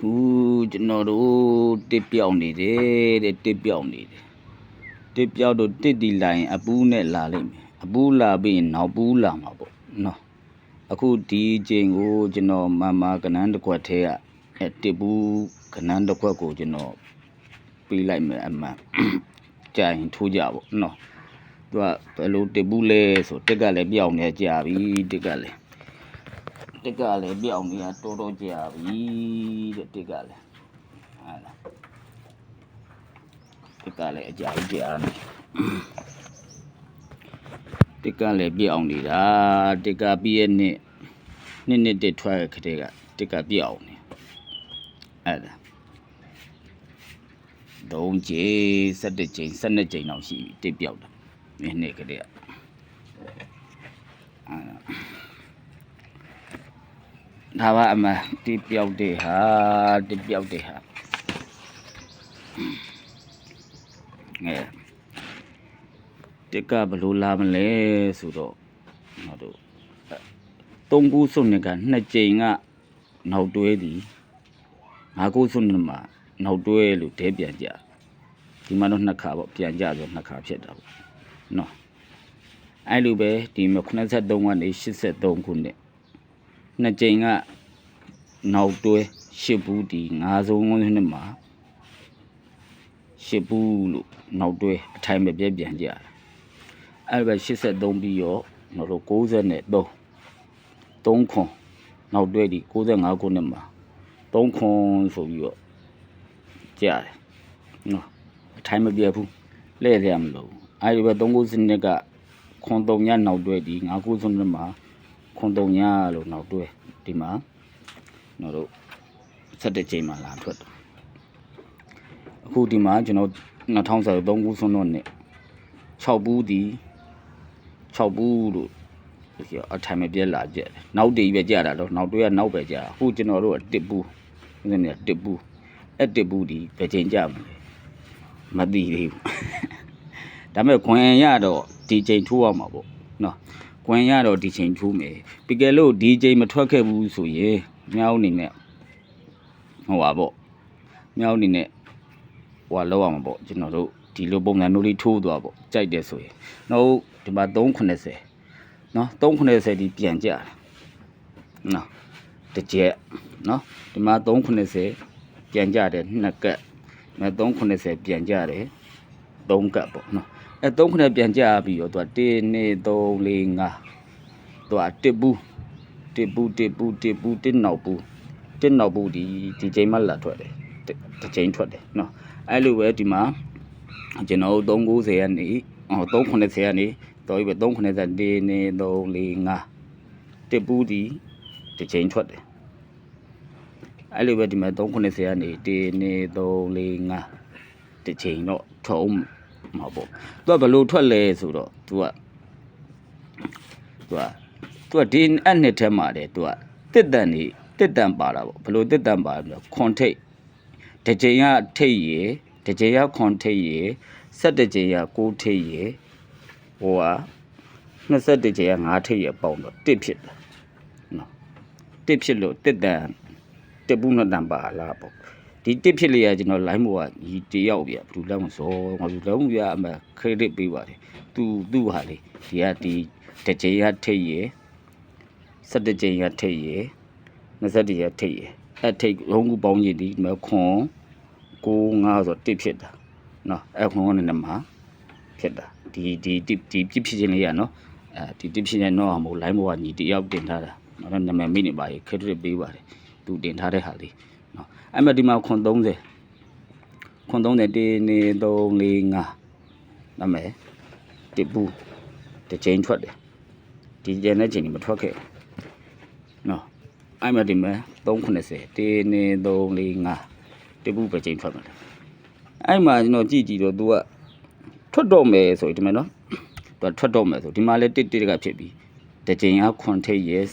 ခုကျွန်တော်တို့တစ်ပြောက်နေတယ်တဲ့တစ်ပြောက်နေတယ်တစ်ပြောက်တော့တစ်ဒီလိုင်းအပူးနဲ့လာလိမ့်မယ်အပူးလာပြီးရင်နောက်ပူးလာမှာပေါ့နော်အခုဒီချိန်ကိုကျွန်တော်မမကနန်းတစ်ခွက်ထဲကအဲတစ်ဘူးကနန်းတစ်ခွက်ကိုကျွန်တော်ပေးလိုက်မယ်အမှန်ကြာရင်ထိုးကြပေါ့နော်သူကဘယ်လိုတစ်ဘူးလဲဆိုတက်ကလည်းပြောက်နေကြပြီတက်ကလည်း တက်ကလည်းပြောင်းနေတာတော်တော်ကြာပြီတဲ့တက်ကလည်းဟာလားတက်ကလည်းအကြာကြီးကြာနေတက်ကလည်းပြောင်းနေတာတက်ကပြည့်ရဲ့နှစ်နှစ်နှစ်တစ်ထွက်ခတဲ့ကတက်ကပြောင်းနေအဲ့ဒါသုံးကြိမ်17ကြိမ်12ကြိမ်လောက်ရှိပြီတစ်ပြောက်တာနှစ်နှစ်ခတဲ့ကအဲ့ဒါ ဒါပါအမတိပြောက်တဲ့ဟာတိပြောက်တဲ့ဟာငဲတက်ကဘလို့လာမလဲဆိုတော့ဟောတို့သုံးခုစုနှစ်ကနှစ်ကြိမ်ကနောက်တွဲသည်ငါးခုစုနှစ်မှာနောက်တွဲလို့တဲပြန်ကြဒီမှာတော့နှစ်ခါပေါ့ပြန်ကြဆိုနှစ်ခါဖြစ်တာပေါ့နော်အဲ့လိုပဲဒီမှာ83ကနေ83ခုနှစ် နှစ်ကြိမ်ကနောက်တွဲရှစ်ဘူးဒီငါးဆုံးနှစ်မှာရှစ်ဘူးလို့နောက်တွဲအထိုင်မပြည့်ပြန်ကြတယ်အဲ့ဒါပဲ83ပြီးတော့နောက်တော့93 3ခွန်နောက်တွဲဒီ65ခုနှစ်မှာ3ခွန်ဆိုပြီးတော့ကြတယ်နော်အထိုင်မပြည့်ဘူးလဲ့ရမလို့အဲ့ဒီပဲ39စနစ်ကခွန်3ညနောက်တွဲဒီ5ခုစနစ်မှာ ခွန်တုံညာလို့နောက်တွဲဒီမှာကျွန်တော်တို့17ချိန်မှလာထွက်တယ်အခုဒီမှာကျွန်တော်2023ခုဆုံးတော့နဲ့6ဘူးဒီ6ဘူးလို့ဒီအထိုင်မပြက်လာကြတယ်နောက်တည်ပဲကြတာတော့နောက်တွဲကနောက်ပဲကြတာအခုကျွန်တော်တို့ကတစ်ဘူးဒီနေ့တစ်ဘူးအဲ့တစ်ဘူးဒီပဲချိန်ကြမလဲမသိသေးဘူးဒါပေမဲ့ခွင်ရတော့ဒီချိန်ထိုးရမှာပေါ့နော် ကွန်ရတော့ဒီချိန်ထိုးမယ်ပြီးကယ်လို့ဒီချိန်မထွက်ခဲ့ဘူးဆိုရင်မြောက်အနေနဲ့ဟိုပါပေါ့မြောက်အနေနဲ့ဟိုကလောက်အောင်ပေါ့ကျွန်တော်တို့ဒီလိုပုံစံမျိုးလေးထိုးသွားပေါ့ကြိုက်တယ်ဆိုရင်နောက်ဒီမှာ390နော်390ဒီပြန်ကြတယ်နော်တစ်ချက်နော်ဒီမှာ390ပြန်ကြတယ်နှစ်ကက်အဲ390ပြန်ကြတယ်3ကက်ပေါ့နော် အဲ3ခုနဲ့ပြန်ကြပြီးတော့သူက1 2 3 4 5သူကတစ်ဘူးတစ်ဘူးတစ်ဘူးတစ်ဘူးတစ်နောက်ဘူးတစ်နောက်ဘူးဒီဒီချိန်မှလာထွက်တယ်တစ်တစ်ချိန်ထွက်တယ်နော်အဲ့လိုပဲဒီမှာကျွန်တော်တို့390ကနေဟော390ကနေတော်ပြီပဲ390 1 2 3 4 5တစ်ဘူးဒီတစ်ချိန်ထွက်တယ်အဲ့လိုပဲဒီမှာ390ကနေ1 2 3 4 5တစ်ချိန်တော့ထုံး မှာပေါ့သူကဘယ်လိုထွက်လဲဆိုတော့သူကသူကသူကဒီအဲ့နှစ်ထဲမှာတယ်သူကတစ်တန်နေတစ်တန်ပါတာပေါ့ဘယ်လိုတစ်တန်ပါလဲခွန်ထိတ်တစ်ချိန်ကထိတ်ရယ်တစ်ချိန်ကခွန်ထိတ်ရယ်ဆက်တစ်ချိန်ကကိုးထိတ်ရယ်ဟိုက21ချိန်က9ထိတ်ရယ်ပေါင်းတော့တစ်ဖြစ်တယ်နော်တစ်ဖြစ်လို့တစ်တန်တစ်ဘူးနှစ်တန်ပါလားပေါ့ ဒီတစ်ဖြစ်လေရကျွန်တော် line ဘောကညီတယောက်ပြဘယ်သူလဲမစောငါဘယ်သူလဲမပြအမ credit ပေးပါတယ်သူသူ့ဟာလေဒီကဒီတစ်ချိန်ရထိတ်ရယ်17ချိန်ရထိတ်ရယ်20ရထိတ်ရယ်အဲ့ထိတ်လုံးကူပေါင်းရင်ဒီမခွန်9 5ဆိုတစ်ဖြစ်တာနော်အဲ့ခွန်ကနေနမှာဖြစ်တာဒီဒီဒီဒီပြဖြစ်ချင်းလေးရနော်အဲဒီတစ်ဖြစ်ချင်းတော့မဟုတ် line ဘောကညီတယောက်တင်ထားတာနော်နာမည်မိနေပါရေ credit ပေးပါတယ်သူတင်ထားတဲ့ဟာလေးနော် အဲ့မဲ့ဒီမှာခွန်30ခွန်30 1 2 3 4 5နာမည်တစ်ပူတစ်ချိန်ထွက်တယ်ဒီကျန်တဲ့ချိန်ဒီမထွက်ခဲ့ဘူးနော်အဲ့မဲ့ဒီမှာ390 1 2 3 4 5တစ်ပူပဲချိန်ထွက်မှာတယ်အဲ့မှာကျွန်တော်ကြည့်ကြည့်တော့ तू ကထွက်တော့မယ်ဆိုရင်ဒီမှာနော် तू ထွက်တော့မယ်ဆိုဒီမှာလဲတစ်တစ်ကဖြစ်ပြီတစ်ချိန်ကခွန်ထိပ်ရယ်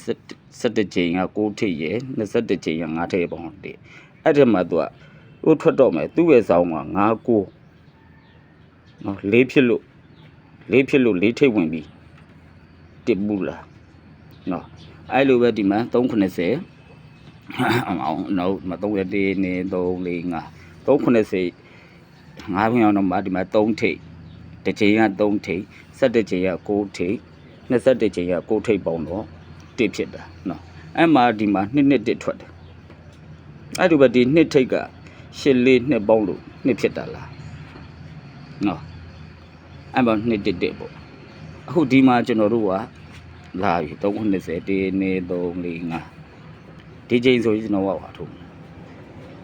17ချိန်က6ထိပ်ရယ်21ချိန်က9ထိပ်ရယ်ပေါ့ဟုတ်တယ် အဲ့ဒီမှာ तू ကဟိုထွက်တော့မယ်သူ့ရဲ့ဆောင်းက9 9နော်လေးဖြစ်လို့လေးဖြစ်လို့လေးထိပ်ဝင်ပြီတစ်ဘူးလားနော်အဲ့လိုပဲဒီမှာ390အောင်နောက်မ31နေ3 4 5 390 5ခွင့်အောင်တော့မှဒီမှာ3ထိပ်တစ်ချိန်က3ထိပ်17ချိန်က6ထိပ်21ချိန်က6ထိပ်ပေါင်းတော့တစ်ဖြစ်တာနော်အဲ့မှာဒီမှာ2နှစ်တစ်ထွက်တယ် အဲ့ဒီပဲဒီနှစ်ထိပ်က8လေးနှစ်ပေါင်းလို့နှစ်ဖြစ်တာလားနော်အဲ့မှာနှစ်တစ်တစ်ပေါ့အခုဒီမှာကျွန်တော်တို့ကလာပြီ390တေနေ3 4 5ဒီချိန်ဆိုရင်ကျွန်တော်ကဟာထုတ်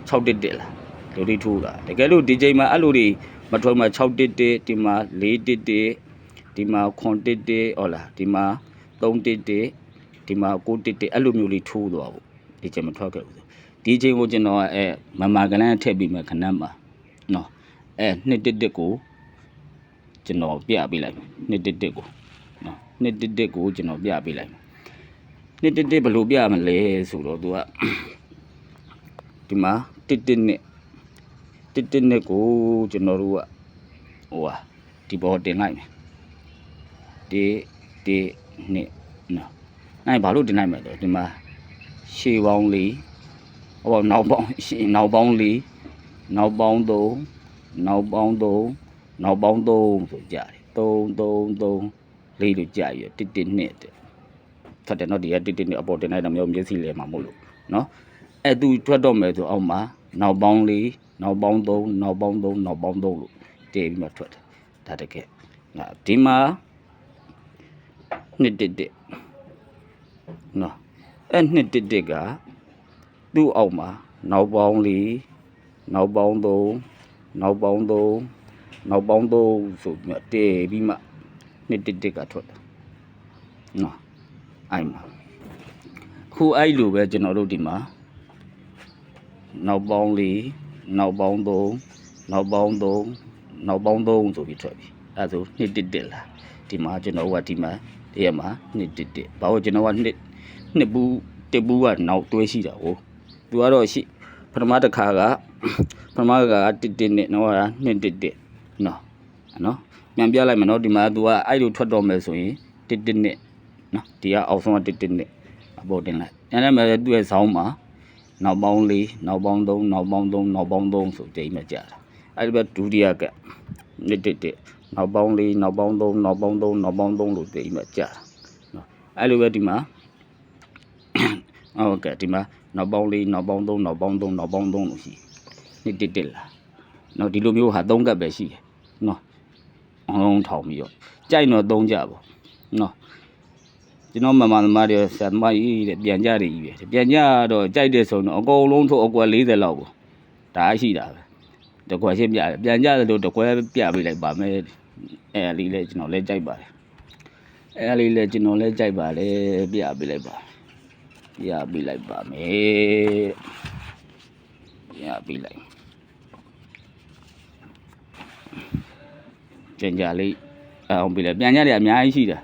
6တစ်တစ်လားလူတွေထိုးတာတကယ်လို့ဒီချိန်မှာအဲ့လိုတွေမထွန်းမှာ6တစ်တစ်ဒီမှာ4တစ်တစ်ဒီမှာ9တစ်တစ်ဟုတ်လားဒီမှာ3တစ်တစ်ဒီမှာ9တစ်တစ်အဲ့လိုမျိုးလေးထိုးသွားဖို့ ဒီချိန်မထွက်ခဲ့ဘူးဒီချိန်ကိုကျွန်တော်ကအဲမမကလန်းထည့်ပြီးမှခဏမှာနော်အဲနှစ်တစ်တစ်ကိုကျွန်တော်ပြပေးလိုက်မယ်နှစ်တစ်တစ်ကိုနော်နှစ်တစ်တစ်ကိုကျွန်တော်ပြပေးလိုက်မယ်နှစ်တစ်တစ်ဘယ်လိုပြမလဲဆိုတော့သူကဒီမှာတစ်တစ်နဲ့တစ်တစ်နှစ်ကိုကျွန်တော်တို့ကဟိုဟာဒီဘောတင်လိုက်မယ်ဒီဒီနှစ်နော်နိုင်ဘာလို့တင်လိုက်မလဲဒီမှာ ရှေးပေါင်းလေးဟိုနောက်ပေါင်းရှေးနောက်ပေါင်းလေးနောက်ပေါင်းသုံးနောက်ပေါင်းသုံးနောက်ပေါင်းသုံးဆိုကြတယ်သုံးသုံးသုံးလေးလို့ကြာရတစ်တစ်နှစ်တဲ့ဖတ်တယ်နော်ဒီကတစ်တစ်နှစ်အပေါ်တင်လိုက်တော့မျိုးမျက်စိလဲမှာမဟုတ်လို့နော်အဲ့သူထွက်တော့မယ်ဆိုအောက်မှာနောက်ပေါင်းလေးနောက်ပေါင်းသုံးနောက်ပေါင်းသုံးနောက်ပေါင်းသုံးလို့တည်ပြီးမှထွက်တယ်ဒါတကယ်ငါဒီမှာနှစ်တစ်တစ်နော် အဲ့နှစ်တစ်တစ်ကသူ့အောက်မှာနောက်ပေါင်းလေးနောက်ပေါင်းသုံးနောက်ပေါင်းသုံးနောက်ပေါင်းသုံးဆိုပြီးမှတည်ပြီးမှနှစ်တစ်တစ်ကထွက်တယ်နော်အဲ့မှာခုအဲ့လိုပဲကျွန်တော်တို့ဒီမှာနောက်ပေါင်းလေးနောက်ပေါင်းသုံးနောက်ပေါင်းသုံးနောက်ပေါင်းသုံးဆိုပြီးထွက်ပြီအဲ့ဒါဆိုနှစ်တစ်တစ်လားဒီမှာကျွန်တော်ကဒီမှာဒီရမှာနှစ်တစ်တစ်ဘာလို့ကျွန်တော်ကနှစ် နှစ်ဘူးတစ်ဘူးကနောက်တွဲရှိတာကိုသူကတော့ရှိပထမတစ်ခါကပထမကတစ်တစ်နဲ့နောက်ကနှစ်တစ်တစ်နော်နော်ပြန်ပြလိုက်မယ်နော်ဒီမှာ तू ကအဲ့လိုထွက်တော့မယ်ဆိုရင်တစ်တစ်နဲ့နော်ဒီကအောက်ဆုံးကတစ်တစ်နဲ့အပေါ်တင်လိုက်အဲ့ဒါမဲ့သူ့ရဲ့ဇောင်းမှာနောက်ပေါင်းလေးနောက်ပေါင်းသုံးနောက်ပေါင်းသုံးနောက်ပေါင်းသုံးဆိုတိတ်မှကြာတာအဲ့ဒီဘက်ဒုတိယကနှစ်တစ်တစ်နောက်ပေါင်းလေးနောက်ပေါင်းသုံးနောက်ပေါင်းသုံးနောက်ပေါင်းသုံးလို့တိတ်မှကြာတာနော်အဲ့လိုပဲဒီမှာ ဟုတ်ကဲ့ဒီမှာနောက်ပေါင်းလေးနောက်ပေါင်းသုံးနောက်ပေါင်းသုံးနောက်ပေါင်းသုံးလို့ရှိနှစ်တစ်တစ်လားနော်ဒီလိုမျိုးဟာသုံးကပ်ပဲရှိတယ်နော်အောင်လုံးထောင်ပြီးတော့ကြိုက်တော့သုံးကြပေါ့နော်ကျွန်တော်မမသမားတွေဆရာသမားကြီးတဲ့ပြန်ကြတယ်ကြီးပဲပြန်ကြတော့ကြိုက်တဲ့ဆိုတော့အကုန်လုံးထုတ်အကွက်40လောက်ကိုဒါရှိတာပဲတကွက်ရှင်းပြတယ်ပြန်ကြတယ်လို့တကွက်ပြပေးလိုက်ပါမယ်အဲလေးလဲကျွန်တော်လဲကြိုက်ပါတယ်အဲလေးလဲကျွန်တော်လဲကြိုက်ပါလေပြပေးလိုက်ပါ ပြပေးလိုက်ပါမယ်ပြပေးလိုက်ကြင်ကြလေးအောင်ပေးလိုက်ပြန်ကြတယ်အများကြီးရှိတယ်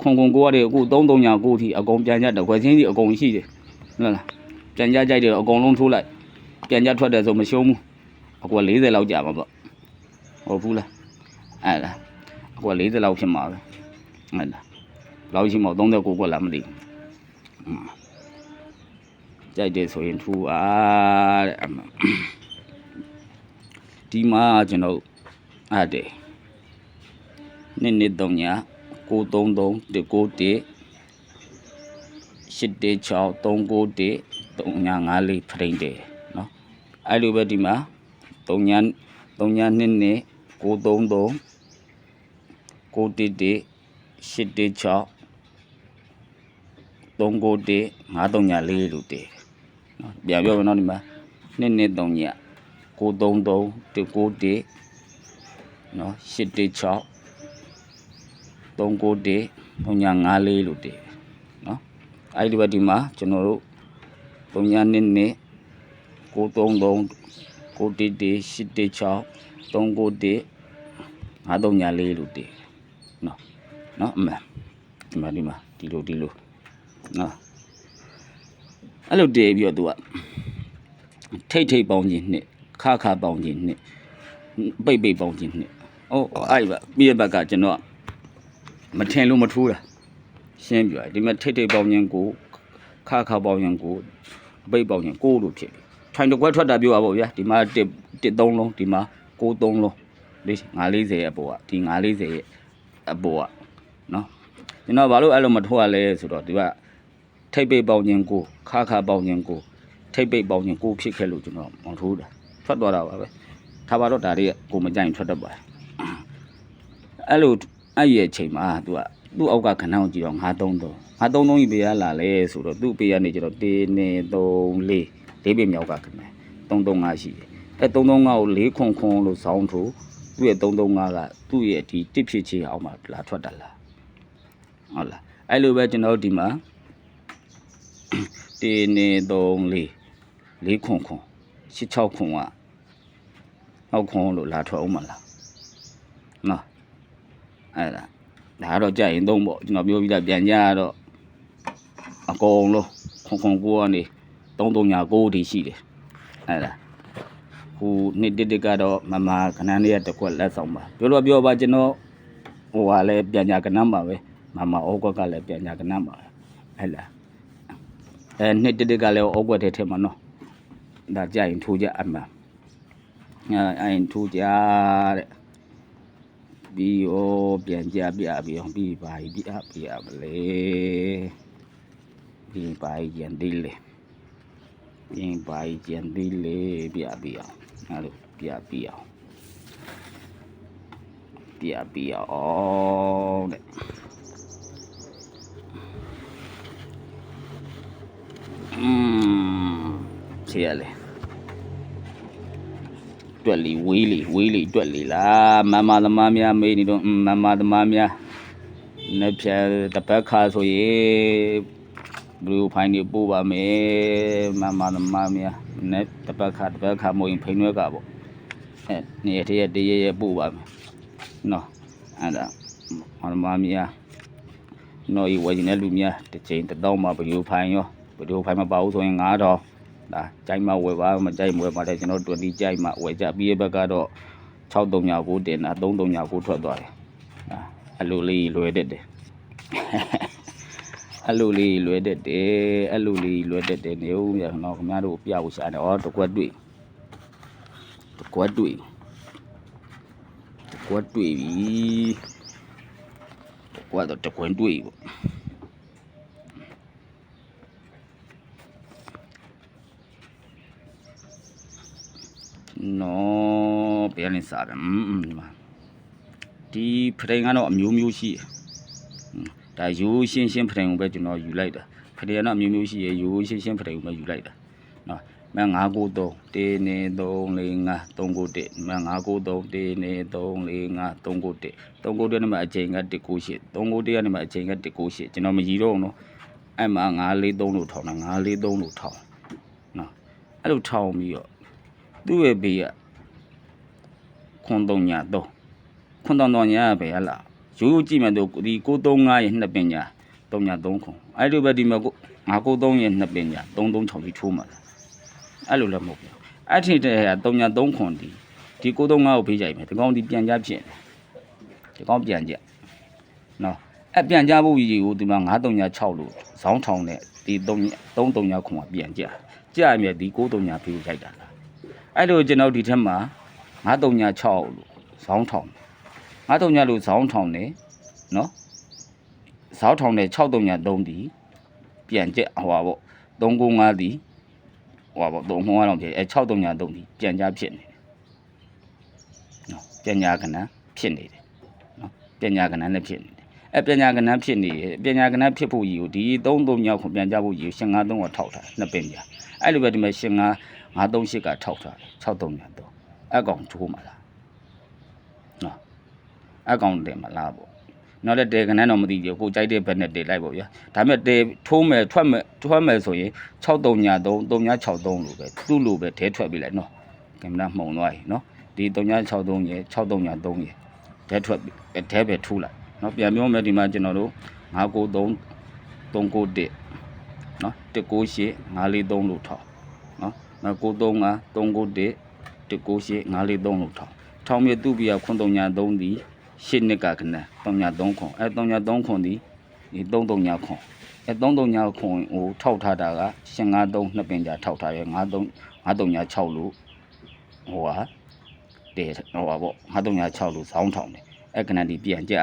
ခွန်ခွန်ကိုရတယ်အခု3 3ညာကိုထိအကုန်ပြန်ကြတခွက်ချင်းစီအကုန်ရှိတယ်ဟုတ်လားပြန်ကြကြိုက်တယ်အကုန်လုံးထိုးလိုက်ပြန်ကြထွက်တယ်ဆိုမရှုံးဘူးအကွာ40လောက်ကြာမှာပေါ့ဟုတ်ဘူးလားအဲ့ဒါအကွာ40လောက်ဖြစ်မှာပဲဟုတ်လားလောက်ရှိမှ39ကွက်လားမသိဘူးอืม ကြိုက်တယ်ဆိုရင်ထိုးအားတဲ့အမှဒီမှာကျွန်တော်အဲ့တဲ့နှစ်နှစ်3ညာ933 191 816 391 3954ဖရိန်တယ်နော်အဲ့လိုပဲဒီမှာ3ညာ3ညာ2နဲ့933 911 816 391 534လို့တည် နော်ပြန်ပြောမယ်နော်ဒီမှာ2နဲ့3ညာ933 191နော်816 391 354လို့တည်နော်အဲ့ဒီဘက်ဒီမှာကျွန်တော်တို့392နဲ့933 911 816 391 534လို့တည်နော်နော်အမှန်ဒီမှာဒီမှာဒီလိုဒီလိုနော် အဲ့လိုတည်ပြီးတော့သူကထိတ်ထိတ်ပေါင်းခြင်းနှစ်ခါခါပေါင်းခြင်းနှစ်ပိတ်ပိတ်ပေါင်းခြင်းနှစ်အော်အဲ့ဒီဘက်ပြီးတဲ့ဘက်ကကျွန်တော်ကမထင်လို့မထိုးတာရှင်းပြတယ်ဒီမှာထိတ်ထိတ်ပေါင်းရင်ကိုခါခါပေါင်းရင်ကိုအပိတ်ပေါင်းရင်6လို့ဖြစ်တယ်ထိုင်တစ်ခွက်ထွက်တာပြောပါဗောဗျာဒီမှာ1 1 3လုံးဒီမှာ6 3လုံးလေး940ရဲ့အပေါ်ကဒီ940ရဲ့အပေါ်ကနော်ကျွန်တော်ဘာလို့အဲ့လိုမထိုးရလဲဆိုတော့ဒီက ထိပ်ပိတ်ပေါင်းခြင်းကိုခါခါပေါင်းခြင်းကိုထိပ်ပိတ်ပေါင်းခြင်းကိုဖြစ်ခဲ့လို့ကျွန်တော်မထိုးတာထွက်သွားတာပါပဲထားပါတော့ဒါတွေကကိုမကြိုင်ထွက်တတ်ပါတယ်အဲ့လိုအဲ့ရဲ့အချိန်မှာသူကသူ့အောက်ကခဏကိုကြည့်တော့933 933ကြီးပေးရလာလဲဆိုတော့သူ့ပေးရနေကျတော့1 2 3 4လေးပေမြောက်ကခဏ335ရှိတယ်အဲ335ကို4ခွန်ခွန်လို့စောင်းထိုးသူ့ရဲ့335ကသူ့ရဲ့ဒီတစ်ဖြစ်ချေအောင်မှာလာထွက်တာလားဟုတ်လားအဲ့လိုပဲကျွန်တော်ဒီမှာ 1 2 3 4 4ခွန်ခွန်6 6ခွန်ကနောက်ခွန်လို့လာထွက်အောင်မလားနော်အဲ့ဒါဒါကတော့ကြက်ရင်သုံးပေါ့ကျွန်တော်ပြောပြီးသားပြန်ကြရတော့အကုန်လုံးခွန်ခွန်ကိုကနေ3396တိရှိတယ်အဲ့ဒါဟိုနှစ်တစ်တစ်ကတော့မမခဏလေးရတစ်ခွက်လက်ဆောင်ပါပြောလို့ပြောပါကျွန်တော်ဟိုဟာလည်းပြန်ညာကနန်းပါပဲမမဩကွက်ကလည်းပြန်ညာကနန်းပါပဲအဲ့လား အဲနှစ်တစ်တစ်ကလည်းဩကွက်ထဲထဲမှာနော်ဒါကြရင်ထိုးကြအမှန်အဲအဲ့ရင်ထိုးကြတဲ့ပြီးရောပြန်ကြပြပြီးအောင်ပြီးပါပြီပြပြရမလဲပြီးပါကြံသေးလေပြီးပါကြံသေးလေပြပြအောင်အဲ့လိုပြပြအောင်ပြပြအောင်တဲ့ อืมเสียเลย တွက်လီဝေးလီဝေးလီတွက်လီလားမမသမားများမေးနေတော့อืมမမသမားများနှစ်ဖြတ်တစ်ပတ်ခါဆိုရင်ဘလူးဖိုင်နေပို့ပါမယ်မမသမားများနှစ်တစ်ပတ်ခါတစ်ပတ်ခါမို့ရင်ဖိနှွဲကပေါ့အဲနေရတရက်တရက်ရက်ပို့ပါမယ်နော်အဲ့ဒါမသမားများနော်ဤဝယ်နေတဲ့လူများတစ်ချိန်တစ်တော့မှဘလူးဖိုင်ရော ဘလူးဖိုင်မပါဘူးဆိုရင်9000ဒါကြိုက်မှဝယ်ပါမကြိုက်မဝယ်ပါတဲ့ကျွန်တော်တို့20ကြိုက်မှဝယ်ကြပြီးရဲ့ဘက်ကတော့6396တင်တာ3396ထွက်သွားတယ်ဟာအလိုလေးလွယ်တတ်တယ်အလိုလေးလွယ်တတ်တယ်အလိုလေးလွယ်တတ်တယ်နေဦးမြတ်တော့ခင်ဗျားတို့ပြဖို့ရှာတယ်ဩတကွက်တွေ့တကွက်တွေ့တကွက်တွေ့ပြီတကွက်တော့တကွက်တွေ့ပေါ့ ကနေစားတယ်อืมဒီမှာဒီဖတိန်ကတော့အမျိုးမျိုးရှိတယ်ဒါရိုးရှင်းရှင်းဖတိန်ကိုပဲကျွန်တော်ယူလိုက်တာဖတိန်ကတော့အမျိုးမျိုးရှိရရိုးရှင်းရှင်းဖတိန်ကိုပဲယူလိုက်တာနော်မ993 1 2 3 4 5 3 9 1မ993 1 2 3 4 5 3 9 1 3 9 1နဲ့မှအချိန်က198 391ကနေမှအချိန်က198ကျွန်တော်မရည်တော့ဘူးနော်အဲ့မှာ943လို့ထောင်းတာ943လို့ထောင်းနော်အဲ့လိုထောင်းပြီးတော့သူ့ရဲ့ဘေးက ခွန်တုံညာတော့ခွန်တုံတုံညာပဲဟလားရိုးရိုးကြည့်မယ်တော့ဒီ635ရဲ့နှစ်ပညာ3ညာ3ခွန်အဲ့လိုပဲဒီမှာကို993ရဲ့နှစ်ပညာ336ပြီးထိုးမှာလားအဲ့လိုလည်းမဟုတ်ဘူးအဲ့ထင်တဲ့က3ညာ3ခွန်ဒီဒီ635ကိုဖေးကြိုက်မယ်ဒီကောင်ဒီပြန်ကြဖြစ်တယ်ဒီကောင်ပြန်ကြနော်အဲ့ပြန်ကြဖို့ကြီးကိုဒီမှာ936ညာ6လို့ဇောင်းထောင်နဲ့ဒီ3 3ညာခွန်ကပြန်ကြကြရမြဲဒီ639ဖေးကြိုက်တာလားအဲ့လိုကျွန်တော်ဒီထက်မှာ 936လို့ဇောင်းထောင်939လို့ဇောင်းထောင်တယ်နော်ဇောင်းထောင်တယ်633ဒီပြန်ကျက်ဟိုပါပေါ့395ဒီဟိုပါပေါ့3ခွန်ကတော့ဖြစ်အဲ633ဒီပြန်ကြဖြစ်နေတယ်နော်ပြန်ညာကဏ္ဍဖြစ်နေတယ်နော်ပြန်ညာကဏ္ဍနဲ့ဖြစ်နေတယ်အဲပြန်ညာကဏ္ဍဖြစ်နေတယ်ပြန်ညာကဏ္ဍဖြစ်ဖို့ကြီးကိုဒီ33ညောက်ခွန်ပြန်ကြဖို့ကြီးကို553ကထောက်ထားတယ်နှစ်ပင်ပြအဲ့လိုပဲဒီမှာ5 938ကထောက်ထားတယ်63ညတော့ အကောင်ထိုးမလားနော်အကောင်တယ်မလားပေါ့နောက်လည်းတဲကနန်းတော့မသိကြဘူးကိုကြိုက်တဲ့ဘက်နဲ့တဲလိုက်ပေါ့ဗျာဒါပေမဲ့တဲထိုးမယ်ထွက်မယ်ထွက်မယ်ဆိုရင်63ည3 3963လို့ပဲသူ့လိုပဲတဲထွက်ပြီးလိုက်နော်ကင်မရာမှုံသွားပြီနော်ဒီ3963ရဲ့63ည3ရဲ့တဲထွက်တဲပဲထိုးလိုက်နော်ပြန်ပြောမယ်ဒီမှာကျွန်တော်တို့993 391နော်198 943လို့ထောက်နော်935 391 198 943လို့ထောင်းထောင်းမြသူ့ပြခွန်3ညာ3ဒီရှစ်နှစ်ကခဏ3ညာ3ခွန်အဲ3ညာ3ခွန်ဒီဒီ339ခွန်အဲ339ခွန်ဟိုထောက်ထားတာက553နှစ်ပင်ကြာထောက်ထားရ53 536လို့ဟိုဟာတဲ့ဟိုပါပေါ့536လို့ဇောင်းထောင်တယ်အဲခဏဒီပြန်ကြ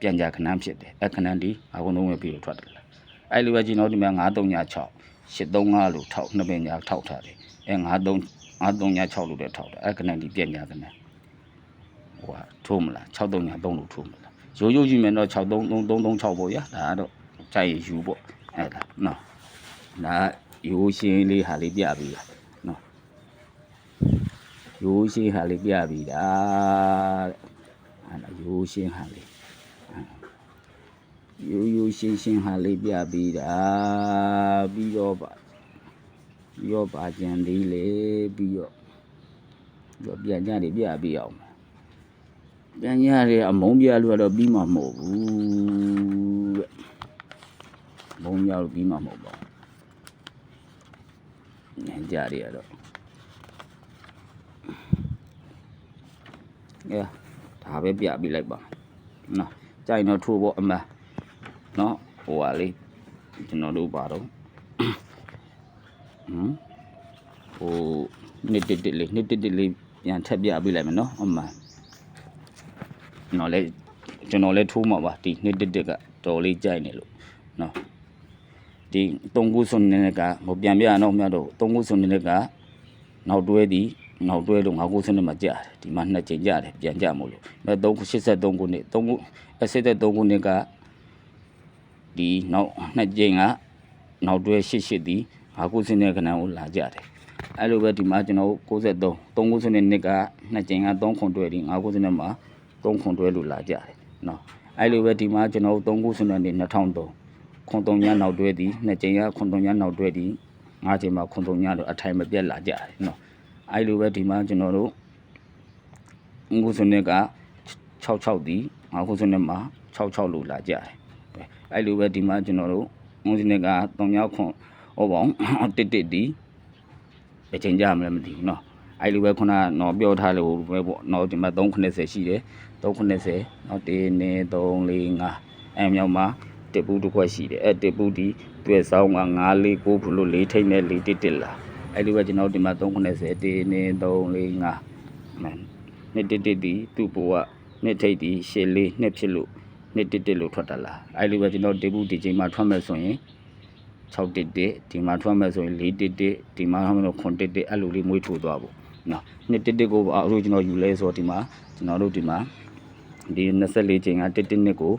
ပြန်ကြခဏဖြစ်တယ်အဲခဏဒီအကုန်လုံးပဲပြီးတော့ထွက်တယ်လားအဲလိုပဲကျွန်တော်ဒီမှာ536 835လို့ထောက်နှစ်ပင်ကြာထောက်ထားတယ်အဲ53 5336လို့လည်းထောက်တယ်အဲခဏဒီပြန်ကြခဏဟိုဟာထိုးမလား633လို့ထိုးမလားရိုးရိုးကြည့်မယ်တော့63336ပေါ့ဗျာဒါကတော့ကြိုက်ယူပေါ့အဲ့ဒါနော်ဒါရိုးရှင်းလေးဟာလေးပြပြီးတာနော်ရိုးရှင်းဟာလေးပြပြီးတာတဲ့အဲ့ဒါရိုးရှင်းဟာလေးရိုးရိုးရှင်းရှင်းဟာလေးပြပြီးတာပြီးတော့ပါ ပြီးတော့ပါကြံသေးလေပြီးတော့ပြီးတော့ပြန်ကြတယ်ပြပြီးအောင်ပြန်ရတဲ့အမုံပြလို့ကတော့ပြီးမှမဟုတ်ဘူးတဲ့မုံပြလို့ပြီးမှမဟုတ်ပါဘူးညကြရရတော့အဲဒါပဲပြပြီးလိုက်ပါနော်ကြိုင်တော့ထိုးဖို့အမနော်ဟိုပါလေကျွန်တော်တို့ပါတော့ ဟမ်ဟိုနှစ်တစ်တစ်လေးနှစ်တစ်တစ်လေးပြန်ထပ်ပြပြီးလိုက်မယ်နော်အမှန်ကျွန်တော်လည်းကျွန်တော်လည်းထိုးမှာပါဒီနှစ်တစ်တစ်ကတော်လေးကြိုက်နေလို့နော်ဒီသုံးခုစွန်းနေတဲ့ကမပြန်ပြအောင်မြတ်တော့သုံးခုစွန်းနေတဲ့ကနောက်တွဲသည်နောက်တွဲလို့ငါးခုစွန်းနေမှာကြာတယ်ဒီမှာနှစ်ချိန်ကြာတယ်ပြန်ကြမို့လို့အဲသုံးခု83ခုနှစ်သုံးခုအဲ83ခုနှစ်ကဒီနောက်နှစ်ချိန်ကနောက်တွဲ88သည် ငါးခုစွန်းတဲ့ခဏကိုလာကြတယ်အဲ့လိုပဲဒီမှာကျွန်တော်63 3ခုစွန်းတဲ့နှစ်ကနှစ်ချိန်က3ခွန်တွဲသည်ငါးခုစွန်းတဲ့မှာ3ခွန်တွဲလို့လာကြတယ်နော်အဲ့လိုပဲဒီမှာကျွန်တော်တို့3ခုဆွနေနေ2003ခွန်3ညနောက်တွဲသည်နှစ်ကြိမ်ကခွန်3ညနောက်တွဲသည်၅ချိန်မှာခွန်3ညတော့အထိုင်မပြတ်လာကြတယ်နော်အဲ့လိုပဲဒီမှာကျွန်တော်တို့ငခုဆွနေက66သည်၅ခုဆွနေမှာ66လို့လာကြတယ်အဲ့လိုပဲဒီမှာကျွန်တော်တို့ငခုဆွနေက3ညခွန် ဟောပေါင်းတစ်တစ်သည်အချိန်ကြမလဲမသိဘူးနော်အဲ့လိုပဲခုနကတော့ပြောထားလို့ပဲပေါ့နော်ဒီမှာ390ရှိတယ်390နော်1 2 3 4 5အဲမြောက်မှာတစ်ပူတစ်ခွက်ရှိတယ်အဲတစ်ပူဒီတွေ့ဆောင်က9 4 9ဖလို့4ထိတ်နဲ့4တစ်တစ်လာအဲ့လိုပဲကျွန်တော်ဒီမှာ390 1 2 3 4 5မန်နှစ်တစ်တစ်ဒီသူ့ဘဝနှစ်ထိတ်ဒီရှစ်လေးနှစ်ဖြစ်လို့နှစ်တစ်တစ်လို့ထွက်တာလားအဲ့လိုပဲကျွန်တော်တစ်ပူဒီချိန်မှာထွက်မယ်ဆိုရင် 6တစ်တစ်ဒီမှာထွက်မယ်ဆိုရင်4တစ်တစ်ဒီမှာထွက်မယ်ဆို9တစ်တစ်အဲ့လိုလေးမွေးထိုးသွားဖို့နော်နှစ်တစ်တစ်ကိုအခုကျွန်တော်ယူလဲဆိုတော့ဒီမှာကျွန်တော်တို့ဒီမှာဒီ24ချိန်ကတစ်တစ်နှစ်ကို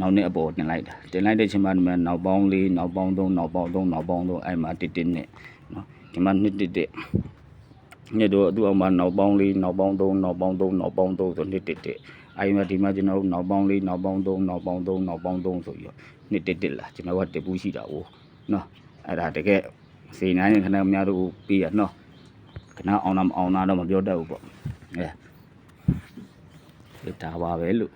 နောက်နှစ်အပေါ်တင်လိုက်တာတင်လိုက်တဲ့ချိန်မှာဒီမှာနောက်ပေါင်းလေးနောက်ပေါင်း3နောက်ပေါင်း3နောက်ပေါင်း3အဲ့မှာတစ်တစ်နှစ်နော်ဒီမှာနှစ်တစ်တစ်နှစ်တော့သူ့အောင်မှာနောက်ပေါင်းလေးနောက်ပေါင်း3နောက်ပေါင်း3နောက်ပေါင်း3ဆိုနှစ်တစ်တစ်အဲ့မှာဒီမှာကျွန်တော်တို့နောက်ပေါင်းလေးနောက်ပေါင်း3နောက်ပေါင်း3နောက်ပေါင်း3ဆိုပြီးတော့နှစ်တစ်တစ်လားကျွန်တော်ကတပူးရှိတာ哦 နော်အဲ့ဒါတကယ်စေနိုင်ရင်ခဏများတို့ပြီးရနော်ခဏအောင်လားမအောင်လားတော့မပြောတတ်ဘူးပေါ့အဲဒါပါပဲလို့